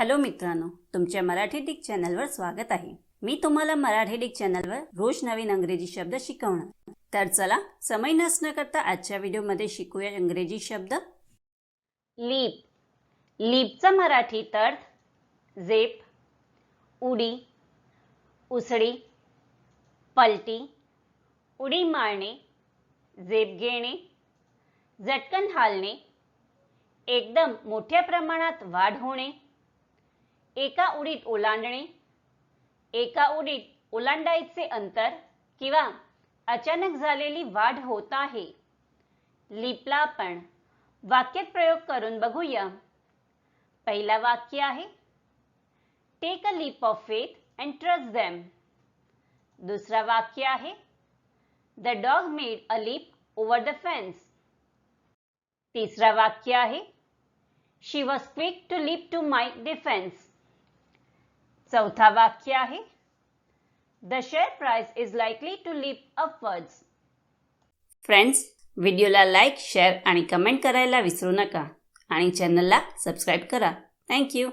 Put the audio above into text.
Hello मित्रांनो तुमच्या Marathi Dick चॅनलवर स्वागत आहे. मी तुम्हाला मराठी डिक चॅनलवर रोज नवीन अंग्रेजी शब्द शिकवणार. तर चला समय नसणं करता आजच्या व्हिडिओमध्ये शिकूया इंग्रजी शब्द. लीप. लीपचा मराठी अर्थ झेप उडी उसळी पलटी उडी मारणे झेप घेणे झटकन हालणे एकदम मोठ्या प्रमाणात वाढ होणे एका उडीत ओलांडणे एका उडीत ओलांडायचे अंतर किंवा अचानक झालेली वाढ होत आहे. लिपला आपण वाक्यात प्रयोग करून बघूया. पहिला वाक्य आहे take a leap of faith and trust them दुसरा वाक्य आहे the dog made a leap over the fence तिसरा वाक्य आहे she was quick to leap to my defence चौथा वाक्य आहे. The share price is likely to leap upwards friends व्हिडिओला लाईक शेअर आणि कमेंट करायला विसरू नका. आणि चॅनलला सबस्क्राईब करा. थँक्यू